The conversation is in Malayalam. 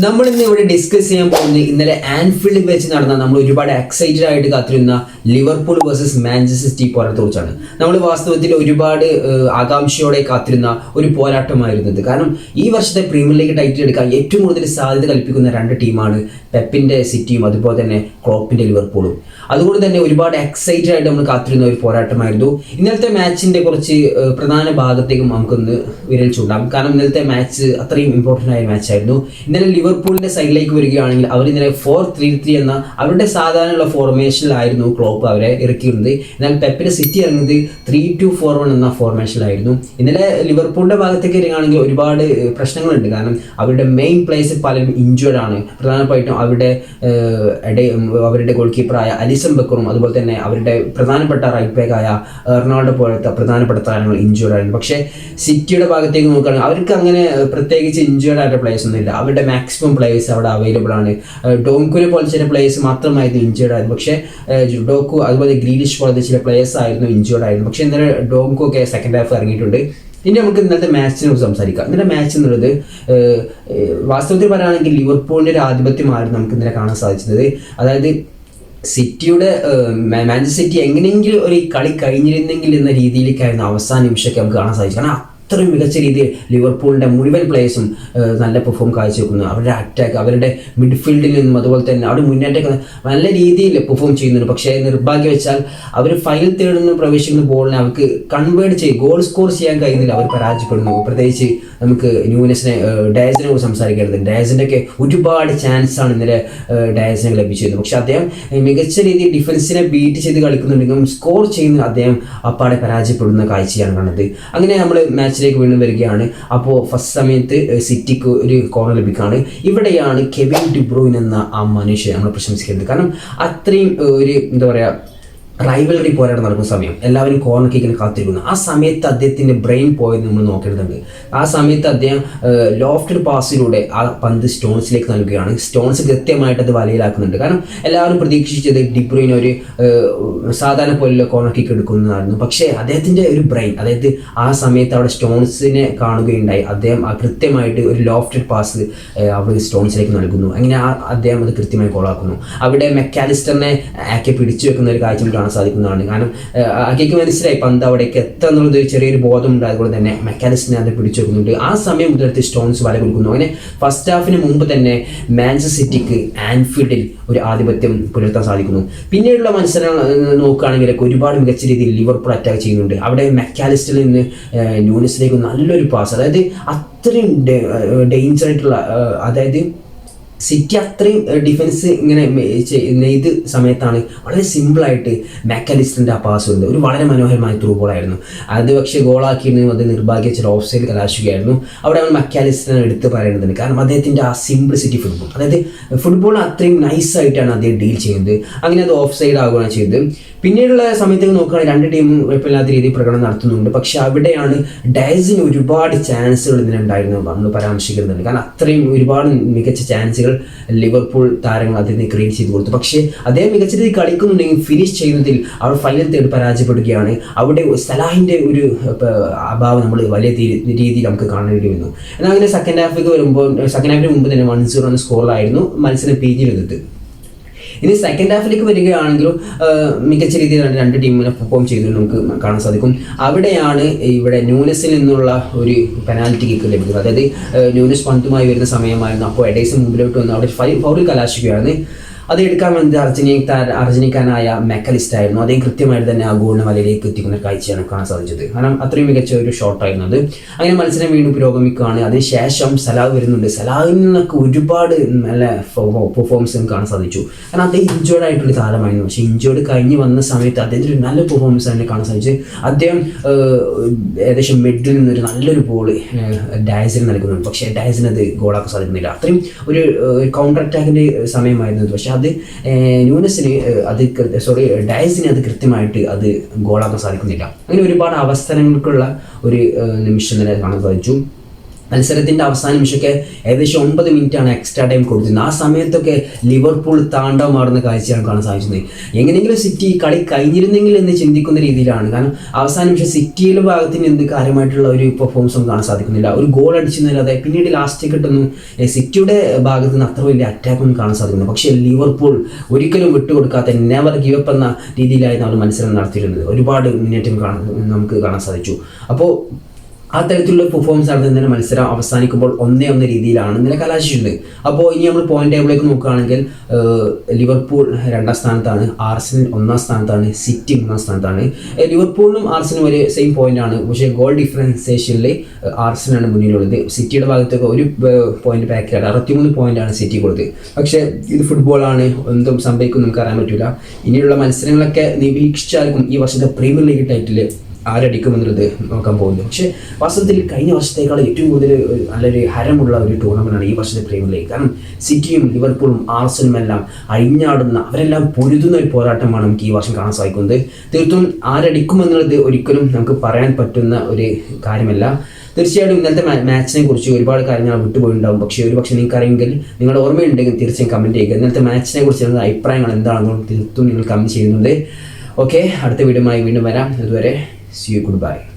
നമ്മൾ ഇന്ന് ഇവിടെ ഡിസ്കസ് ചെയ്യാൻ പോകുന്നത് ഇന്നലെ ആൻഫീൽഡിൽ വെച്ച് നടന്ന നമ്മൾ ഒരുപാട് എക്സൈറ്റഡ് ആയിട്ട് കാത്തിരുന്ന ലിവർപൂൾ വേഴ്സസ് മാഞ്ചസ്റ്റർ സിറ്റി പോരാട്ടത്തെ കുറിച്ചാണ്. നമ്മൾ വാസ്തവത്തിൽ ഒരുപാട് ആകാംക്ഷയോടെ കാത്തിരുന്ന ഒരു പോരാട്ടമായിരുന്നത്. കാരണം ഈ വർഷത്തെ പ്രീമിയർ ലീഗ് ടൈറ്റിൽ എടുക്കാൻ ഏറ്റവും കൂടുതൽ സാധ്യത കൽപ്പിക്കുന്ന രണ്ട് ടീമാണ് പെപ്പിന്റെ സിറ്റിയും അതുപോലെ തന്നെ ക്ലോപ്പിന്റെ ലിവർപൂളും. അതുകൊണ്ട് തന്നെ ഒരുപാട് എക്സൈറ്റഡ് ആയിട്ട് നമ്മൾ കാത്തിരുന്ന ഒരു പോരാട്ടമായിരുന്നു. ഇന്നലത്തെ മാച്ചിന്റെ കുറച്ച് പ്രധാന ഭാഗത്തേക്കും നമുക്കൊന്ന് വിരൽ ചൂണ്ടാം. കാരണം ഇന്നലത്തെ മാച്ച് അത്രയും ഇമ്പോർട്ടന്റ് ആയ മാച്ചായിരുന്നു ഇന്നലെ ലിവർപൂളിന്റെ സൈഡിലേക്ക് വരികയാണെങ്കിൽ അവർ ഇന്നലെ ഫോർ ത്രീ ത്രീ എന്ന അവരുടെ സാധാരണയുള്ള ഫോർമേഷനിലായിരുന്നു ക്ലോപ്പ് അവരെ ഇറക്കിയിരുന്നത്. എന്നാൽ പെപ്പിന്റെ സിറ്റി ഇറങ്ങുന്നത് ത്രീ ടു ഫോർ വൺ എന്ന ഫോർമേഷനിലായിരുന്നു ഇന്നലെ ലിവർപൂളിന്റെ ഭാഗത്തേക്ക് വരികയാണെങ്കിൽ ഒരുപാട് പ്രശ്നങ്ങളുണ്ട്. കാരണം അവരുടെ മെയിൻ പ്ലേസ് പലരും ഇഞ്ചുവേഡ് ആണ്. പ്രധാനമായിട്ടും അവരുടെ അവരുടെ ഗോൾ കീപ്പറായ അലിസൺ ബക്കറും അതുപോലെ തന്നെ അവരുടെ പ്രധാനപ്പെട്ട റൈറ്റ് ബാക്കായ എറണാൾഡോ പോലത്തെ പ്രധാനപ്പെട്ട താരങ്ങൾ ഇഞ്ചുവേഡ് ആയിരുന്നു പക്ഷേ സിറ്റിയുടെ ഭാഗത്തേക്ക് നോക്കുകയാണെങ്കിൽ അവർക്ക് അങ്ങനെ പ്രത്യേകിച്ച് ഇഞ്ചുവേഡ് ആയിട്ട് പ്ലേസ് ഒന്നും ഇല്ല അവരുടെ മാക്സിമം പ്ലേയേഴ്സ് അവിടെ അവൈലബിൾ ആണ്. ഡോംകുനെ പോലെ ചില പ്ലേയേഴ്സ് മാത്രമായിരുന്നു ഇഞ്ചേർഡ് ആയിരുന്നു. പക്ഷേ ജുഡോക്കു ഡോക്കു അതുപോലെ ഗ്രീനിഷ് പോലത്തെ ചില പ്ലേയേഴ്സ് ആയിരുന്നു ഇഞ്ചേർഡ് ആയിരുന്നു. പക്ഷേ ഇന്നലെ ഡോങ്കു ഒക്കെ സെക്കൻഡ് ഹാഫ് ഇറങ്ങിയിട്ടുണ്ട്. ഇനി നമുക്ക് ഇന്നത്തെ മാച്ചിനെ കുറിച്ച് സംസാരിക്കാം. ഇന്നലെ മാച്ച് എന്നുള്ളത് വാസ്തവത്തിൽ പറയുകയാണെങ്കിൽ ലിവർപൂളിന്റെ ഒരു ആധിപത്യമായിരുന്നു നമുക്ക് ഇന്നലെ കാണാൻ സാധിച്ചത്. അതായത് സിറ്റിയുടെ മാഞ്ചസ്റ്റർ സിറ്റി എങ്ങനെയെങ്കിലും ഒരു കളി കഴിഞ്ഞിരുന്നെങ്കിൽ എന്ന രീതിയിലേക്കായിരുന്നു അവസാന നിമിഷമൊക്കെ നമുക്ക് കാണാൻ സാധിച്ചു കാരണം അത്രയും മികച്ച രീതിയിൽ ലിവർപൂളിന്റെ മുഴുവൻ പ്ലേയേഴ്സും നല്ല പെർഫോം കാഴ്ചവെക്കുന്നു. അവരുടെ അറ്റാക്ക് അവരുടെ മിഡ്ഫീൽഡിൽ നിന്നും അതുപോലെ തന്നെ അവിടെ മുന്നേറ്റം നല്ല രീതിയിൽ പെർഫോം ചെയ്യുന്നുണ്ട്. പക്ഷേ നിർഭാഗ്യവശാൽ അവർ ഫൈനൽ തേടുന്ന പ്രവേശിക്കുന്ന ബോളിനെ അവർക്ക് കൺവേർട്ട് ചെയ്ത് ഗോൾ സ്കോർ ചെയ്യാൻ കഴിയുന്നില്ല. അവർ പരാജയപ്പെടുന്നു. പ്രത്യേകിച്ച് നമുക്ക് ന്യൂനസിനെ ഡയസിനെ കുറിച്ച് സംസാരിക്കരുത് ഡയസിന്റെ ഒക്കെ ഒരുപാട് ചാൻസ് ആണ് ഇന്നലെ ഡയസിനെ ലഭിച്ചിരുന്നത്. പക്ഷെ അദ്ദേഹം മികച്ച രീതിയിൽ ഡിഫൻസിനെ ബീറ്റ് ചെയ്ത് കളിക്കുന്നുണ്ടെങ്കിലും സ്കോർ ചെയ്യുന്ന അദ്ദേഹം അപ്പാടെ പരാജയപ്പെടുന്ന കാഴ്ചയാണ് കണ്ടത്. അങ്ങനെ നമ്മൾ മാച്ചിലേക്ക് വീണ്ടും വരികയാണ്. അപ്പോൾ ഫസ്റ്റ് സമയത്ത് സിറ്റിക്ക് ഒരു കോർണർ ലഭിക്കുകയാണ്. ഇവിടെയാണ് കെവിൻ ഡിബ്രോയിൻ എന്ന ആ മനുഷ്യൻ നമ്മൾ പ്രശംസിക്കുന്നത്. കാരണം അത്രയും ഒരു എന്താ പറയുക റൈവലറി പോരാട്ടം നടക്കുന്ന സമയം. എല്ലാവരും കോർണർ കിക്കിന് കാത്തിരിക്കുന്നു. ആ സമയത്ത് അദ്ദേഹത്തിന്റെ ബ്രെയിൻ പോയത് നമ്മൾ നോക്കേണ്ടതുണ്ട്. ആ സമയത്ത് അദ്ദേഹം ലോഫ്റ്റഡ് പാസിലൂടെ ആ പന്ത് സ്റ്റോൺസിലേക്ക് നൽകുകയാണ്. സ്റ്റോൺസ് കൃത്യമായിട്ട് അത് വലയിലാക്കുന്നുണ്ട്. കാരണം എല്ലാവരും പ്രതീക്ഷിച്ചത് ഡിബ്രൂയിന് ഒരു സാധാരണ പോലുള്ള കോർണർ കിക്ക് എടുക്കുന്നതായിരുന്നു. പക്ഷേ അദ്ദേഹത്തിന്റെ ഒരു ബ്രെയിൻ അതായത് ആ സമയത്ത് അവിടെ സ്റ്റോൺസിനെ കാണുകയുണ്ടായി. അദ്ദേഹം ആ കൃത്യമായിട്ട് ഒരു ലോഫ്റ്റഡ് പാസ് അവിടെ സ്റ്റോൺസിലേക്ക് നൽകുന്നു. അങ്ങനെ ആ അദ്ദേഹം അത് കൃത്യമായി കോളാക്കുന്നു അവിടെ മെക്കാലിസ്റ്ററിനെ ആക്കി പിടിച്ചു വെക്കുന്ന ഒരു കാഴ്ച സാധിക്കുന്നതാണ്. കാരണം ആക്കിക്ക് മനസ്സിലായി പന്ത് അവിടേക്ക് എത്ര എന്നുള്ളത് ചെറിയൊരു ബോധമുണ്ട്. അതുപോലെ തന്നെ മെക്കാനിസ്റ്റിനെ അത് പിടിച്ചു വെക്കുന്നുണ്ട് ആ സമയം മുതലെടുത്ത് സ്റ്റോൺസ് വല കൊടുക്കുന്നു. അങ്ങനെ ഫസ്റ്റ് ഹാഫിന് മുമ്പ് തന്നെ മാഞ്ചസ്റ്റർ സിറ്റിക്ക് ആൻഫീൽഡിൽ ഒരു ആധിപത്യം പുലർത്താൻ സാധിക്കുന്നു. പിന്നീടുള്ള മത്സരം നോക്കുകയാണെങ്കിൽ ഒരുപാട് മികച്ച രീതിയിൽ ലിവർപൂൾ അറ്റാക്ക് ചെയ്യുന്നുണ്ട്. അവിടെ മെക്കാലിസ്റ്റിൽ നിന്ന് ന്യൂനസിലേക്ക് നല്ലൊരു പാസ് അതായത് അത്രയും ഡേഞ്ചർ ആയിട്ടുള്ള അതായത് സിറ്റി അത്രയും ഡിഫൻസ് ഇങ്ങനെ നെയ്ത് സമയത്താണ് വളരെ സിമ്പിളായിട്ട് മെക്കാലിസ്റ്റിന്റെ ആ പാസ് ഉണ്ട് ഒരു വളരെ മനോഹരമായ ത്രൂ ബോളായിരുന്നു അത് പക്ഷേ ഗോളാക്കിയിരുന്നു അത് നിർഭാഗ്യച്ച ഓഫ് സൈഡ് കലാശുകയായിരുന്നു. അവിടെ അവൻ മക്കാലിസ്റ്റിനെ എടുത്ത് പറയേണ്ടതുണ്ട്. കാരണം അദ്ദേഹത്തിന്റെ ആ സിംപ്ലിസിറ്റി ഫുട്ബോൾ അതായത് ഫുട്ബോൾ അത്രയും നൈസായിട്ടാണ് അദ്ദേഹം ഡീൽ ചെയ്യുന്നത്. അങ്ങനെ അത് ഓഫ് സൈഡ് ആകുകയാണ് ചെയ്തത്. പിന്നീടുള്ള സമയത്തേക്ക് നോക്കുകയാണെങ്കിൽ രണ്ട് ടീമും കുഴപ്പമില്ലാത്ത രീതിയിൽ പ്രകടനം നടത്തുന്നുണ്ട്. പക്ഷെ അവിടെയാണ് ഡയസിന് ഒരുപാട് ചാൻസുകൾ ഇതിനുണ്ടായിരുന്നു നമ്മൾ പരാമർശിക്കുന്നുണ്ട്. കാരണം അത്രയും ഒരുപാട് മികച്ച ചാൻസുകൾ ലിവർപൂൾ താരങ്ങൾ അദ്ദേഹത്തിന് ക്രിയേറ്റ് ചെയ്ത് കൊടുത്തു. പക്ഷേ അദ്ദേഹം മികച്ച രീതിയിൽ കളിക്കുന്നുണ്ടെങ്കിൽ ഫിനിഷ് ചെയ്യുന്നതിൽ അവർ ഫൈനൽ തേർഡ് പരാജയപ്പെടുകയാണ്. അവിടെ സലാഹിന്റെ ഒരു അഭാവം നമ്മൾ വലിയ രീതിയിൽ നമുക്ക് കാണേണ്ടി വന്നു. എന്നാൽ അങ്ങനെ സെക്കൻഡ് ഹാഫിലേക്ക് വരുമ്പോൾ സെക്കൻഡ് ഹാഫിന് മുമ്പ് തന്നെ വൺ സീറോ എന്ന സ്കോറിലായിരുന്നു മത്സരം പീജിയിലെടുത്ത് ഇനി സെക്കൻഡ് ഹാഫിലേക്ക് വരികയാണെങ്കിലും മികച്ച രീതിയിലാണ് രണ്ട് ടീമിനെ പെർഫോം ചെയ്തത് നമുക്ക് കാണാൻ സാധിക്കും. അവിടെയാണ് ഇവിടെ ന്യൂനസിൽ നിന്നുള്ള ഒരു പെനാൽറ്റി കിക്ക് ലഭിക്കുന്നത്. അതായത് ന്യൂനസ് പന്തുമായി വരുന്ന സമയമായിരുന്നു. അപ്പോൾ എഡേസ് മുമ്പിലോട്ട് വന്ന് അവിടെ ഫൈ ഫൗറിൽ കലാശിക്കുകയാണ് അത് എടുക്കാൻ വേണ്ടി അർജനിക്കാൻ അർജനിക്കാനായ മെക്കലിസ്റ്റ് ആയിരുന്നു അദ്ദേഹം കൃത്യമായിട്ട് തന്നെ ആ ഗോളിന് വലയിലേക്ക് എത്തിക്കുന്ന കാഴ്ചയാണ് കാണാൻ സാധിച്ചത്. കാരണം അത്രയും മികച്ച ഒരു ഷോട്ടായിരുന്നു അത്. അങ്ങനെ മത്സരം വീണ്ടും പുരോഗമിക്കുകയാണ്. അതിനുശേഷം സലാഹ് വരുന്നുണ്ട്. സലാഹിൽ നിന്നൊക്കെ ഒരുപാട് നല്ല പെർഫോമൻസ് കാണാൻ സാധിച്ചു. കാരണം അദ്ദേഹം ഇഞ്ചോർഡ് ആയിട്ടുള്ള താരമായിരുന്നു. പക്ഷേ ഇഞ്ചോർഡ് കഴിഞ്ഞ് വന്ന സമയത്ത് അദ്ദേഹത്തിന് ഒരു നല്ല പെർഫോമൻസ് തന്നെ കാണാൻ സാധിച്ചു. അദ്ദേഹം ഏകദേശം മിഡിൽ നിന്നൊരു നല്ലൊരു ബോൾ ഡയസിന് നൽകുന്നുണ്ട്. പക്ഷേ ഡയസിന് അത് ഗോളാക്കാൻ സാധിക്കുന്നില്ല. അത്രയും ഒരു കൗണ്ടർ അറ്റാക്കിന്റെ സമയമായിരുന്നു. പക്ഷേ അത് ന്യൂനസിന് അത് സോറി ഡയസിന് അത് കൃത്യമായിട്ട് അത് ഗോളാക്കാൻ സാധിക്കുന്നില്ല. അങ്ങനെ ഒരുപാട് അവസരങ്ങൾക്കുള്ള ഒരു നിമിഷം തന്നെ കാണാൻ സാധിച്ചു. മത്സരത്തിന്റെ അവസാന നിമിഷമൊക്കെ ഏകദേശം ഒമ്പത് മിനിറ്റാണ് എക്സ്ട്രാ ടൈം കൊടുത്തിരുന്നത്. ആ സമയത്തൊക്കെ ലിവർപൂൾ താണ്ഡവമാടുന്ന കാഴ്ചയാണ് കാണാൻ സാധിച്ചത്. എങ്ങനെയെങ്കിലും സിറ്റി കളി കഴിഞ്ഞിരുന്നെങ്കിൽ എന്ന് ചിന്തിക്കുന്ന രീതിയിലാണ്. കാരണം അവസാന നിമിഷം സിറ്റിയുടെ ഭാഗത്തിന് എന്ത് കാര്യമായിട്ടുള്ള ഒരു പെർഫോമൻസ് ഒന്നും കാണാൻ സാധിക്കുന്നില്ല. ഒരു ഗോൾ അടിച്ചെന്നല്ലാതെ പിന്നീട് ലാസ്റ്റ് കിട്ടുന്നു. സിറ്റിയുടെ ഭാഗത്ത് നിന്ന് അത്ര വലിയ അറ്റാക്ക് ഒന്നും കാണാൻ സാധിക്കുന്നു പക്ഷേ ലിവർപൂൾ ഒരിക്കലും വിട്ടുകൊടുക്കാത്ത നെവർ ഗിവ് അപ്പ് എന്ന രീതിയിലായിരുന്നു അവർ മത്സരം നടത്തിയിരുന്നത്. ഒരുപാട് മുന്നേറ്റം കാണാൻ നമുക്ക് കാണാൻ സാധിച്ചു. അപ്പോൾ ആ തരത്തിലുള്ള പെർഫോമൻസ് ആണ് തന്നെ മത്സരം അവസാനിക്കുമ്പോൾ ഒന്നേ ഒന്ന രീതിയിലാണ് ഇന്നലെ കലാശിച്ചിട്ടുണ്ട് അപ്പോൾ ഇനി നമ്മൾ പോയിന്റ് ടേബിളിലേക്ക് നോക്കുകയാണെങ്കിൽ ലിവർപൂൾ രണ്ടാം സ്ഥാനത്താണ് ആർസനൽ ഒന്നാം സ്ഥാനത്താണ് സിറ്റി മൂന്നാം സ്ഥാനത്താണ്. ലിവർപൂളിനും ആർസനും ഒരു സെയിം പോയിന്റ് ആണ്. പക്ഷേ ഗോൾ ഡിഫറൻസേഷനിൽ ആർസനാണ് മുന്നിലുള്ളത്. സിറ്റിയുടെ ഭാഗത്തൊക്കെ ഒരു പോയിന്റ് ബാക്കിലാണ് അറുപത്തിമൂന്ന് ആണ് സിറ്റി കൊടുത്തത്. പക്ഷേ ഇത് ഫുട്ബോളാണ് എന്തും സംഭവിക്കും നമുക്ക് അറിയാൻ പറ്റില്ല ഇനിയുള്ള മത്സരങ്ങളൊക്കെ നിരീക്ഷിച്ചായിരിക്കും ഈ വർഷത്തെ പ്രീമിയർ ലീഗ് ടൈറ്റിൽ ആരടിക്കുമെന്നുള്ളത് നോക്കാൻ പോകുന്നു. പക്ഷേ വാസ്തവത്തിൽ കഴിഞ്ഞ വർഷത്തേക്കാൾ ഏറ്റവും കൂടുതൽ നല്ലൊരു ഹരമുള്ള ഒരു ടൂർണമെന്റാണ് ഈ വർഷത്തെ പ്രീമിയർ ലീഗ് കാരണം സിറ്റിയും ലിവർപൂളും ആർസനും എല്ലാം അഴിഞ്ഞാടുന്ന അവരെല്ലാം പൊരുതുന്ന ഒരു പോരാട്ടമാണ് നമുക്ക് ഈ വർഷം കാണാൻ സാധിക്കുന്നത്. തീർത്തും ആരടിക്കുമെന്നുള്ളത് ഒരിക്കലും നമുക്ക് പറയാൻ പറ്റുന്ന ഒരു കാര്യമല്ല. തീർച്ചയായിട്ടും ഇന്നത്തെ മാച്ചിനെ കുറിച്ച് ഒരുപാട് കാര്യങ്ങൾ വിട്ടുപോയിട്ടുണ്ടാവും. പക്ഷേ ഒരു പക്ഷേ നിങ്ങൾക്ക് അറിയെങ്കിൽ നിങ്ങളുടെ ഓർമ്മയുണ്ടെങ്കിൽ തീർച്ചയായും കമന്റ് ചെയ്യുക. ഇന്നത്തെ മാച്ചിനെ കുറിച്ച് നിങ്ങളുടെ അഭിപ്രായങ്ങൾ എന്താണെന്നും തീർത്തും നിങ്ങൾ കമന്റ് ചെയ്യുന്നുണ്ട്. ഓക്കെ അടുത്ത വീഡിയോമായി വീണ്ടും വരാം. അതുവരെ See you. Goodbye.